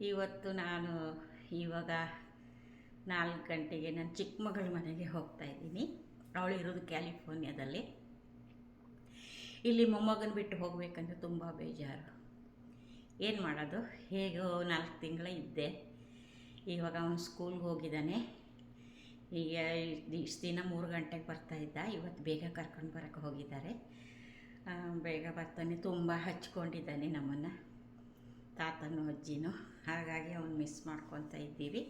ಇವತ್ತು ನಾನು ಇವಾಗ ನಾಲ್ಕು ಗಂಟೆಗೆ ನನ್ನ ಚಿಕ್ಕ ಮಗಳ ಮನೆಗೆ ಹೋಗ್ತಾ ಇದ್ದೀನಿ. ಅವಳು ಇರೋದು ಕ್ಯಾಲಿಫೋರ್ನಿಯಾದಲ್ಲಿ. ಇಲ್ಲಿ ಮೊಮ್ಮಗನ ಬಿಟ್ಟು ಹೋಗಬೇಕಂದ್ರೆ ತುಂಬ ಬೇಜಾರು. ಏನು ಮಾಡೋದು? ಹೇಗೋ ನಾಲ್ಕು ತಿಂಗಳ ಇದ್ದೆ. ಇವಾಗ ಅವನು ಸ್ಕೂಲ್ಗೆ ಹೋಗಿದ್ದಾನೆ. ಈಗ ಇಷ್ಟು ದಿನ ಮೂರು ಗಂಟೆಗೆ ಬರ್ತಾ ಇದ್ದ. ಇವತ್ತು ಬೇಗ ಕರ್ಕೊಂಡು ಬರೋಕ್ಕೆ ಹೋಗಿದ್ದಾರೆ. ಬೇಗ ಬರ್ತಾನೆ. ತುಂಬ ಹಚ್ಕೊಂಡಿದ್ದಾನೆ ನಮ್ಮನ್ನು. ತಾತನೂ ಅಜ್ಜಿನೂ ಹಾಗಾಗಿ ಅವ್ನು ಮಿಸ್ ಮಾಡ್ಕೊತ ಇದ್ದೀವಿ.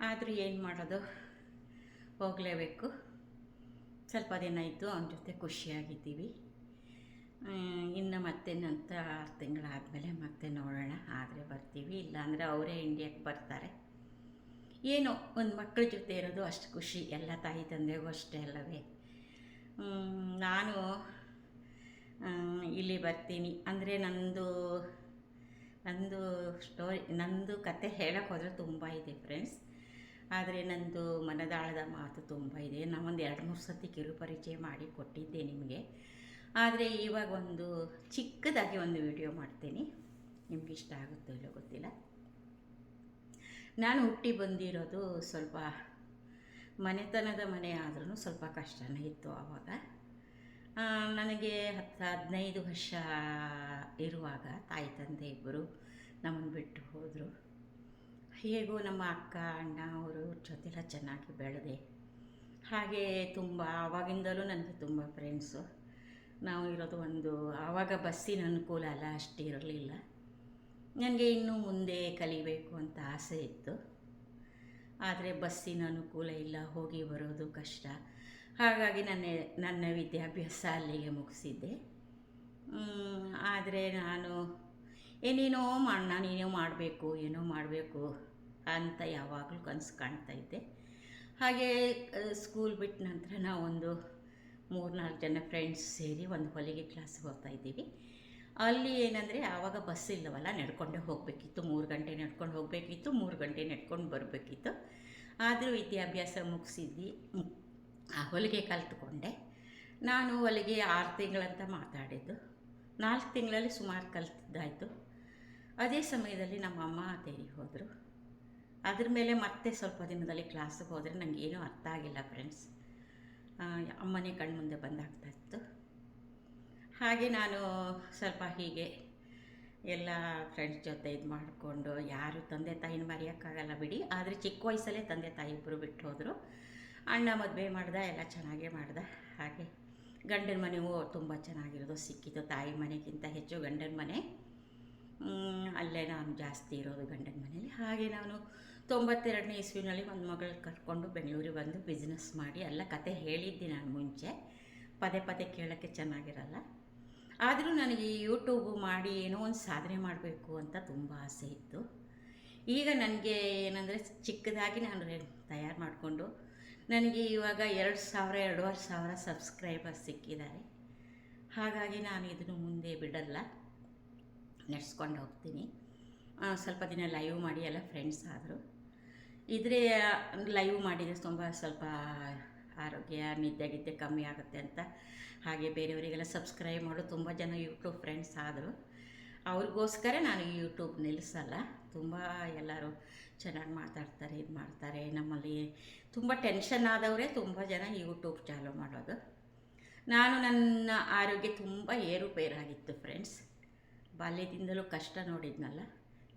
ಆದರೂ ಏನು ಮಾಡೋದು? ಹೋಗಲೇಬೇಕು. ಸ್ವಲ್ಪ ದಿನ ಇದ್ದು ಅವನ ಜೊತೆ ಖುಷಿಯಾಗಿದ್ದೀವಿ. ಇನ್ನು ಮತ್ತೆ ನಂತರ ಆರು ತಿಂಗಳಾದಮೇಲೆ ಮತ್ತೆ ನೋಡೋಣ. ಆದರೆ ಬರ್ತೀವಿ. ಇಲ್ಲಾಂದರೆ ಅವರೇ ಇಂಡಿಯಾಕ್ಕೆ ಬರ್ತಾರೆ. ಏನೋ, ಒಂದು ಮಕ್ಕಳ ಜೊತೆ ಇರೋದು ಅಷ್ಟು ಖುಷಿ. ಎಲ್ಲ ತಾಯಿ ತಂದೆಗೂ ಅಷ್ಟೇ ಅಲ್ಲವೇ? ನಾನು ಇಲ್ಲಿ ಬರ್ತೀನಿ. ಅಂದರೆ ನನ್ನದು ನಂದು ಸ್ಟೋರಿ ನಂದು ಕತೆ ಹೇಳಕ್ಕೆ ಹೋದರೆ ತುಂಬ ಇದೆ ಫ್ರೆಂಡ್ಸ್ ಆದರೆ ನಂದು ಮನದಾಳದ ಮಾತು ತುಂಬ ಇದೆ. ನಾವೊಂದು ಎರಡು ಮೂರು ಸತಿ ಕಿರು ಪರಿಚಯ ಮಾಡಿ ಕೊಟ್ಟಿದ್ದೆ ನಿಮಗೆ. ಆದರೆ ಇವಾಗ ಒಂದು ಚಿಕ್ಕದಾಗಿ ಒಂದು ವಿಡಿಯೋ ಮಾಡ್ತೀನಿ. ನಿಮ್ಗೆ ಇಷ್ಟ ಆಗುತ್ತೋ ಇಲ್ಲೋ ಗೊತ್ತಿಲ್ಲ. ನಾನು ಹುಟ್ಟಿ ಬಂದಿರೋದು ಸ್ವಲ್ಪ ಮನೆತನದ ಮನೆ ಆದ್ರೂ ಸ್ವಲ್ಪ ಕಷ್ಟನೇ ಇತ್ತು ಆವಾಗ ನನಗೆ ಹತ್ತು ಹದಿನೈದು ವರ್ಷ ಇರುವಾಗ ತಾಯಿ, ತಂದೆ ಇಬ್ಬರು ನಮ್ಮನ್ನು ಬಿಟ್ಟು ಹೋದರು. ಹೇಗೋ ನಮ್ಮ ಅಕ್ಕ, ಅಣ್ಣ ಅವರು ಜೊತೆಲ್ಲ ಚೆನ್ನಾಗಿ ಬೆಳೆದೆ. ಹಾಗೆ ತುಂಬ, ಆವಾಗಿಂದಲೂ ನನಗೆ ತುಂಬ ಫ್ರೆಂಡ್ಸು ನಾವು ಇರೋದು ಒಂದು, ಆವಾಗ ಬಸ್ಸಿನ ಅನುಕೂಲ ಅಲ್ಲ ಅಷ್ಟು ಇರಲಿಲ್ಲ. ನನಗೆ ಇನ್ನೂ ಮುಂದೆ ಕಲಿಬೇಕು ಅಂತ ಆಸೆ ಇತ್ತು. ಆದರೆ ಬಸ್ಸಿನ ಅನುಕೂಲ ಇಲ್ಲ, ಹೋಗಿ ಬರೋದು ಕಷ್ಟ. ಹಾಗಾಗಿ ನನ್ನ ನನ್ನ ವಿದ್ಯಾಭ್ಯಾಸ ಅಲ್ಲಿಗೆ ಮುಗಿಸಿದ್ದೆ. ಆದರೆ ನಾನು ಏನೇನೋ ಮಾಡಿ ನಾನೇನೋ ಮಾಡಬೇಕು, ಏನೋ ಮಾಡಬೇಕು ಅಂತ ಯಾವಾಗಲೂ ಕನಸು ಕಾಣ್ತಾ ಇದ್ದೆ ಹಾಗೆ ಸ್ಕೂಲ್ ಬಿಟ್ಟ ನಂತರ ನಾವೊಂದು ಮೂರ್ನಾಲ್ಕು ಜನ ಫ್ರೆಂಡ್ಸ್ ಸೇರಿ ಒಂದು ಹೊಲಿಗೆ ಕ್ಲಾಸ್ಗೆ ಹೋಗ್ತಾ ಇದ್ದೀವಿ. ಅಲ್ಲಿ ಏನಂದರೆ, ಆವಾಗ ಬಸ್ ಇಲ್ಲವಲ್ಲ, ನಡ್ಕೊಂಡೇ ಹೋಗಬೇಕಿತ್ತು. ಮೂರು ಗಂಟೆ ನಡ್ಕೊಂಡು ಹೋಗಬೇಕಿತ್ತು, ಮೂರು ಗಂಟೆ ನಡ್ಕೊಂಡು ಬರಬೇಕಿತ್ತು. ಆದರೂ ವಿದ್ಯಾಭ್ಯಾಸ ಮುಗಿಸಿದ್ವಿ. ಆ ಹೊಲಿಗೆ ಕಲ್ತ್ಕೊಂಡೆ. ನಾನು ಹೊಲಿಗೆ ಆರು ತಿಂಗಳಂತ ಮಾತಾಡಿದ್ದು. ನಾಲ್ಕು ತಿಂಗಳಲ್ಲಿ ಸುಮಾರು ಕಲ್ತಿದ್ದಾಯಿತು. ಅದೇ ಸಮಯದಲ್ಲಿ ನಮ್ಮ ಅಮ್ಮ ತೇರಿ ಹೋದರು. ಅದ್ರ ಮೇಲೆ ಮತ್ತೆ ಸ್ವಲ್ಪ ದಿನದಲ್ಲಿ ಕ್ಲಾಸಿಗೆ ಹೋದರೆ ನನಗೆ ಏನೂ ಅರ್ಥ ಆಗಿಲ್ಲ ಫ್ರೆಂಡ್ಸ್ ಅಮ್ಮನೇ ಕಣ್ಮುಂದೆ ಬಂದಾಗ್ತಾ ಇತ್ತು. ಹಾಗೆ ನಾನು ಸ್ವಲ್ಪ ಹೀಗೆ ಎಲ್ಲ ಫ್ರೆಂಡ್ಸ್ ಜೊತೆ ಇದು ಮಾಡಿಕೊಂಡು, ಯಾರು ತಂದೆ ತಾಯಿನ ಮರೆಯೋಕ್ಕಾಗಲ್ಲ ಬಿಡಿ, ಆದರೆ ಚಿಕ್ಕ ವಯಸ್ಸಲ್ಲೇ ತಂದೆ ತಾಯಿ ಇಬ್ಬರು ಬಿಟ್ಟು ಹೋದರು. ಅಣ್ಣ ಮದುವೆ ಮಾಡ್ದ, ಎಲ್ಲ ಚೆನ್ನಾಗೇ ಮಾಡ್ದ. ಹಾಗೆ ಗಂಡನ ಮನೆಯೂ ತುಂಬ ಚೆನ್ನಾಗಿರೋದು ಸಿಕ್ಕಿತು ತಾಯಿ ಮನೆಗಿಂತ ಹೆಚ್ಚು ಗಂಡನ ಮನೆ. ಅಲ್ಲೇ ನಾನು ಜಾಸ್ತಿ ಇರೋದು ಗಂಡನ ಮನೇಲಿ ಹಾಗೆ ನಾನು ತೊಂಬತ್ತೆರಡನೇ ಇಸ್ವಿನಲ್ಲಿ ಒಂದು ಮಗಳು ಕರ್ಕೊಂಡು ಬೆಂಗಳೂರಿಗೆ ಬಂದು ಬಿಸ್ನೆಸ್ ಮಾಡಿ ಎಲ್ಲ ಕತೆ ಹೇಳಿದ್ದೆ ನಾನು ಮುಂಚೆ. ಪದೇ ಪದೇ ಕೇಳೋಕ್ಕೆ ಚೆನ್ನಾಗಿರಲ್ಲ. ಆದರೂ ನನಗೆ ಈ ಯೂಟ್ಯೂಬು ಮಾಡಿ ಏನೋ ಒಂದು ಸಾಧನೆ ಮಾಡಬೇಕು ಅಂತ ತುಂಬ ಆಸೆ ಇತ್ತು. ಈಗ ನನಗೆ ಏನಂದರೆ ಚಿಕ್ಕದಾಗಿ ನಾನು ತಯಾರು ಮಾಡಿಕೊಂಡು ನನಗೆ ಇವಾಗ ಎರಡು ಸಾವಿರ, ಎರಡೂವರೆ ಸಾವಿರ ಸಬ್ಸ್ಕ್ರೈಬರ್ಸ್ ಸಿಕ್ಕಿದ್ದಾರೆ. ಹಾಗಾಗಿ ನಾನು ಇದನ್ನು ಮುಂದೆ ಬಿಡಲ್ಲ. ನಡೆಸ್ಕೊಂಡು ಹೋಗ್ತೀನಿ. ಸ್ವಲ್ಪ ದಿನ ಲೈವ್ ಮಾಡಿ ಎಲ್ಲ ಫ್ರೆಂಡ್ಸ್ ಆದರು. ಇದ್ರೆ ಲೈವ್ ಮಾಡಿದರೆ ತುಂಬ ಸ್ವಲ್ಪ ಆರೋಗ್ಯ, ನಿದ್ದೆ ಗಿದ್ದೆ ಕಮ್ಮಿ ಆಗುತ್ತೆ ಅಂತ. ಹಾಗೆ ಬೇರೆಯವರಿಗೆಲ್ಲ ಸಬ್ಸ್ಕ್ರೈಬ್ ಮಾಡು ತುಂಬ ಜನ ಯೂಟ್ಯೂಬ್ ಫ್ರೆಂಡ್ಸ್ ಆದರು. ಅವ್ರಿಗೋಸ್ಕರ ನಾನು ಯೂಟ್ಯೂಬ್ ನಿಲ್ಲಿಸಲ್ಲ ತುಂಬ ಎಲ್ಲರೂ ಚೆನ್ನಾಗಿ ಮಾತಾಡ್ತಾರೆ, ಇದು ಮಾಡ್ತಾರೆ. ನಮ್ಮಲ್ಲಿ ತುಂಬ ಟೆನ್ಷನ್ ಆದವರೇ ತುಂಬ ಜನ ಯೂಟ್ಯೂಬ್ ಚಾಲೂ ಮಾಡೋದು. ನಾನು ನನ್ನ ಆರೋಗ್ಯ ತುಂಬ ಏರುಪೇರಾಗಿತ್ತು ಫ್ರೆಂಡ್ಸ್ ಬಾಲ್ಯದಿಂದಲೂ ಕಷ್ಟ ನೋಡಿದ್ನಲ್ಲ?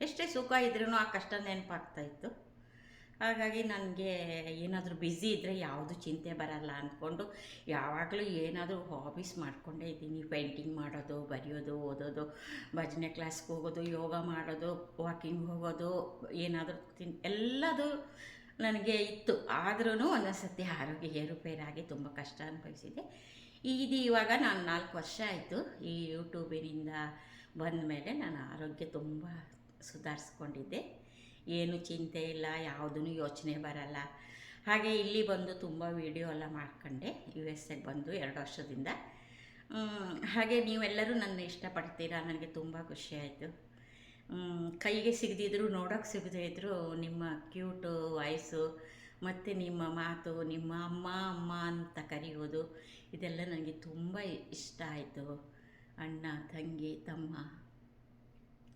ಎಷ್ಟೇ ಸುಖ ಇದ್ರೂ ಆ ಕಷ್ಟ ನೆನಪಾಗ್ತಾ ಇತ್ತು. ಹಾಗಾಗಿ ನನಗೆ ಏನಾದರೂ ಬ್ಯುಸಿ ಇದ್ದರೆ ಯಾವುದು ಚಿಂತೆ ಬರಲ್ಲ ಅಂದ್ಕೊಂಡು ಯಾವಾಗಲೂ ಏನಾದರೂ ಹಾಬೀಸ್ ಮಾಡಿಕೊಂಡೇ ಇದ್ದೀನಿ. ಪೇಂಟಿಂಗ್ ಮಾಡೋದು, ಬರೆಯೋದು, ಓದೋದು, ಭಜನೆ ಕ್ಲಾಸ್ಗೆ ಹೋಗೋದು, ಯೋಗ ಮಾಡೋದು ವಾಕಿಂಗ್ ಹೋಗೋದು, ಏನಾದರೂ ತಿನ್, ಎಲ್ಲದು ನನಗೆ ಇತ್ತು. ಆದ್ರೂ ಒಂದೊಂದು ಸತಿ ಆರೋಗ್ಯ ಏರುಪೇರಾಗಿ ತುಂಬ ಕಷ್ಟ ಅನುಭವಿಸಿದೆ. ಇದು ಇವಾಗ ನಾನು ನಾಲ್ಕು ವರ್ಷ ಆಯಿತು. ಈ ಯೂಟ್ಯೂಬಿನಿಂದ ಬಂದ ಮೇಲೆ ನಾನು ಆರೋಗ್ಯ ತುಂಬ ಸುಧಾರಿಸ್ಕೊಂಡಿದ್ದೆ. ಏನು ಚಿಂತೆ ಇಲ್ಲ, ಯಾವುದೂ ಯೋಚನೆ ಬರಲ್ಲ. ಹಾಗೆ ಇಲ್ಲಿ ಬಂದು ತುಂಬ ವೀಡಿಯೋ ಎಲ್ಲ ಮಾಡ್ಕೊಂಡೆ ಯು ಎಸ್ ಎಗೆ ಬಂದು ಎರಡು ವರ್ಷದಿಂದ. ಹಾಗೆ ನೀವೆಲ್ಲರೂ ನನ್ನ ಇಷ್ಟಪಡ್ತೀರಾ? ನನಗೆ ತುಂಬ ಖುಷಿಯಾಯಿತು ಕೈಗೆ ಸಿಗದಿದ್ರು, ನೋಡೋಕೆ ಸಿಗದೇ ಇದ್ದರೂ ನಿಮ್ಮ ಕ್ಯೂಟು ವಾಯ್ಸು ಮತ್ತು ನಿಮ್ಮ ಮಾತು, ನಿಮ್ಮ ಅಮ್ಮ ಅಮ್ಮ ಅಂತ ಕರೆಯೋದು, ಇದೆಲ್ಲ ನನಗೆ ತುಂಬ ಇಷ್ಟ ಆಯಿತು. ಅಣ್ಣ, ತಂಗಿ, ತಮ್ಮ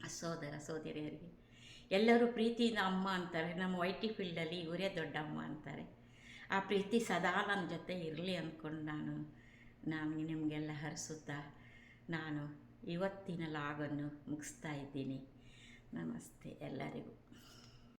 ಸೋದರ ಸೋದರಿಯರಿಗೆ ಎಲ್ಲರೂ ಪ್ರೀತಿಯಿಂದ ಅಮ್ಮ ಅಂತಾರೆ. ನಮ್ಮ ವೈ ಟಿ ಫೀಲ್ಡಲ್ಲಿ ಇವರೇ ದೊಡ್ಡಮ್ಮ ಅಂತಾರೆ. ಆ ಪ್ರೀತಿ ಸದಾ ನನ್ನ ಜೊತೆ ಇರಲಿ ಅಂದ್ಕೊಂಡು ನಾನು ನಾನು ನಿಮಗೆಲ್ಲ ಹರಿಸುತ್ತಾ, ನಾನು ಇವತ್ತಿನ ಲಾಗನ್ನು ಮುಗಿಸ್ತಾ ಇದ್ದೀನಿ. ನಮಸ್ತೆ ಎಲ್ಲರಿಗೂ.